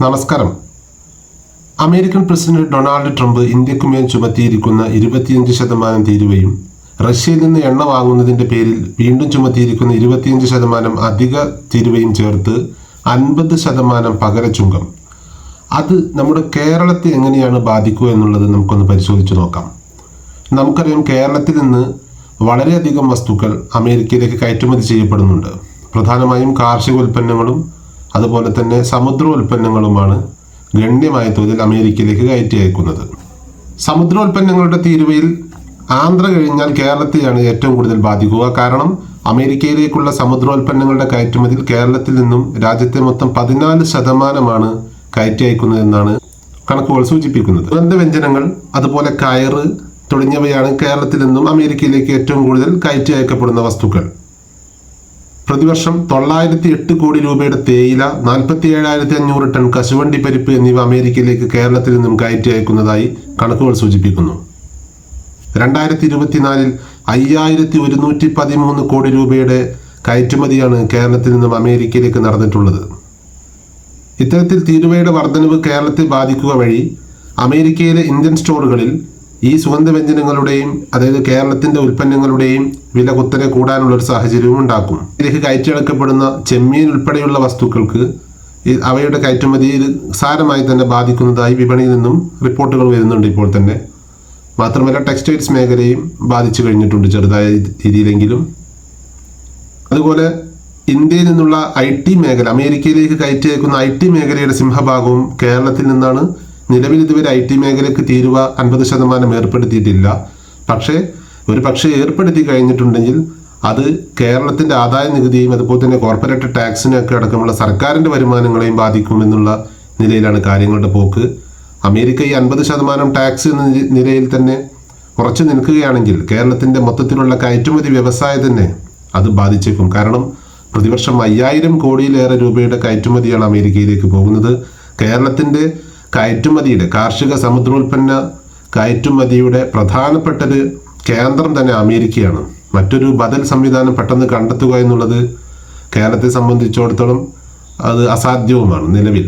നമസ്കാരം. American president Donald Trump ഇന്ത്യക്കുമേൽ ചുമത്തിയിരിക്കുന്ന ഇരുപത്തിയഞ്ച് ശതമാനം തീരുവയും റഷ്യയിൽ നിന്ന് എണ്ണ വാങ്ങുന്നതിന്റെ പേരിൽ വീണ്ടും ചുമത്തിയിരിക്കുന്ന ഇരുപത്തിയഞ്ച് ശതമാനം അധിക തീരുവയും ചേർത്ത് അൻപത് ശതമാനം പകരച്ചുങ്കം. അത് നമ്മുടെ കേരളത്തെ എങ്ങനെയാണ് ബാധിക്കുക എന്നുള്ളത് നമുക്കൊന്ന് പരിശോധിച്ച് നോക്കാം. നമുക്കറിയാം കേരളത്തിൽ നിന്ന് വളരെയധികം വസ്തുക്കൾ അമേരിക്കയിലേക്ക് കയറ്റുമതി ചെയ്യപ്പെടുന്നുണ്ട്. പ്രധാനമായും കാർഷിക ഉൽപ്പന്നങ്ങളും അതുപോലെ തന്നെ സമുദ്ര ഉൽപ്പന്നങ്ങളുമാണ് ഗണ്യമായ തോതിൽ അമേരിക്കയിലേക്ക് കയറ്റി അയക്കുന്നത് സമുദ്രോൽപ്പന്നങ്ങളുടെ തീരുവയിൽ ആന്ധ്ര കഴിഞ്ഞാൽ കേരളത്തെയാണ് ഏറ്റവും കൂടുതൽ ബാധിക്കുക. കാരണം അമേരിക്കയിലേക്കുള്ള സമുദ്രോൽപ്പന്നങ്ങളുടെ കയറ്റുമതിയിൽ കേരളത്തിൽ നിന്നും രാജ്യത്തെ മൊത്തം പതിനാല് ശതമാനമാണ് കയറ്റി അയക്കുന്നതെന്നാണ് കണക്കുകൾ സൂചിപ്പിക്കുന്നത്. സുഗന്ധവ്യഞ്ജനങ്ങൾ അതുപോലെ കയറ് തുടങ്ങിയവയാണ് കേരളത്തിൽ നിന്നും അമേരിക്കയിലേക്ക് ഏറ്റവും കൂടുതൽ കയറ്റി അയക്കപ്പെടുന്ന വസ്തുക്കൾ. പ്രതിവർഷം തൊള്ളായിരത്തി എട്ട് കോടി രൂപയുടെ തേയില നാൽപ്പത്തി ഏഴായിരത്തി അഞ്ഞൂറ് ടൺ കശുവണ്ടി പരിപ്പ് എന്നിവ അമേരിക്കയിലേക്ക് കേരളത്തിൽ നിന്നും കയറ്റി അയക്കുന്നതായി കണക്കുകൾ സൂചിപ്പിക്കുന്നു. രണ്ടായിരത്തി ഇരുപത്തിനാലിൽ അയ്യായിരത്തി ഒരുന്നൂറ്റി പതിമൂന്ന് കോടി രൂപയുടെ കയറ്റുമതിയാണ് കേരളത്തിൽ നിന്നും അമേരിക്കയിലേക്ക് നടന്നിട്ടുള്ളത്. ഇത്തരത്തിൽ തീരുവയുടെ വർധനവ് കേരളത്തെ ബാധിക്കുക വഴി അമേരിക്കയിലെ ഇന്ത്യൻ സ്റ്റോറുകളിൽ ഈ സുഗന്ധവ്യഞ്ജനങ്ങളുടെയും അതായത് കേരളത്തിന്റെ ഉൽപ്പന്നങ്ങളുടെയും വില കുത്തനെ കൂടാനുള്ള ഒരു സാഹചര്യവും ഉണ്ടാക്കും. ഇതിലേക്ക് കയറ്റിയടക്കപ്പെടുന്ന ചെമ്മീൻ ഉൾപ്പെടെയുള്ള വസ്തുക്കൾക്ക് അവയുടെ കയറ്റുമതി സാരമായി തന്നെ ബാധിക്കുന്നതായി വിപണിയിൽ നിന്നും റിപ്പോർട്ടുകൾ വരുന്നുണ്ട് ഇപ്പോൾ തന്നെ. മാത്രമല്ല ടെക്സ്റ്റൈൽസ് മേഖലയും ബാധിച്ചു കഴിഞ്ഞിട്ടുണ്ട് ചെറുതായ രീതിയിലെങ്കിലും. അതുപോലെ ഇന്ത്യയിൽ നിന്നുള്ള ഐ ടി മേഖല അമേരിക്കയിലേക്ക് കയറ്റി അയക്കുന്ന ഐ ടി മേഖലയുടെ സിംഹഭാഗവും കേരളത്തിൽ നിന്നാണ് നിലവിൽ ഇതുവരെ ഐ ടി മേഖലയ്ക്ക് തീരുവ അൻപത് ശതമാനം ഏർപ്പെടുത്തിയിട്ടില്ല. പക്ഷേ ഒരു പക്ഷേ ഏർപ്പെടുത്തി കഴിഞ്ഞിട്ടുണ്ടെങ്കിൽ അത് കേരളത്തിന്റെ ആദായ നികുതിയും അതുപോലെ തന്നെ കോർപ്പറേറ്റ് ടാക്സിനൊക്കെ അടക്കമുള്ള സർക്കാരിന്റെ വരുമാനങ്ങളെയും ബാധിക്കുമെന്നുള്ള നിലയിലാണ് കാര്യങ്ങളുടെ പോക്ക്. അമേരിക്ക ഈ അൻപത് ശതമാനം ടാക്സ് എന്ന നിലയിൽ തന്നെ കുറച്ച് നിൽക്കുകയാണെങ്കിൽ കേരളത്തിന്റെ മൊത്തത്തിലുള്ള കയറ്റുമതി വ്യവസായം തന്നെ അത് ബാധിച്ചേക്കും. കാരണം പ്രതിവർഷം അയ്യായിരം കോടിയിലേറെ രൂപയുടെ കയറ്റുമതിയാണ് അമേരിക്കയിലേക്ക് പോകുന്നത്. കേരളത്തിന്റെ കയറ്റുമതിയുടെ കാർഷിക സമുദ്രോൽപ്പന്ന കയറ്റുമതിയുടെ പ്രധാനപ്പെട്ടൊരു കേന്ദ്രം തന്നെ അമേരിക്കയാണ്. മറ്റൊരു ബദൽ സംവിധാനം പെട്ടെന്ന് കണ്ടെത്തുക എന്നുള്ളത് കേരളത്തെ സംബന്ധിച്ചിടത്തോളം അത് അസാധ്യവുമാണ് നിലവിൽ.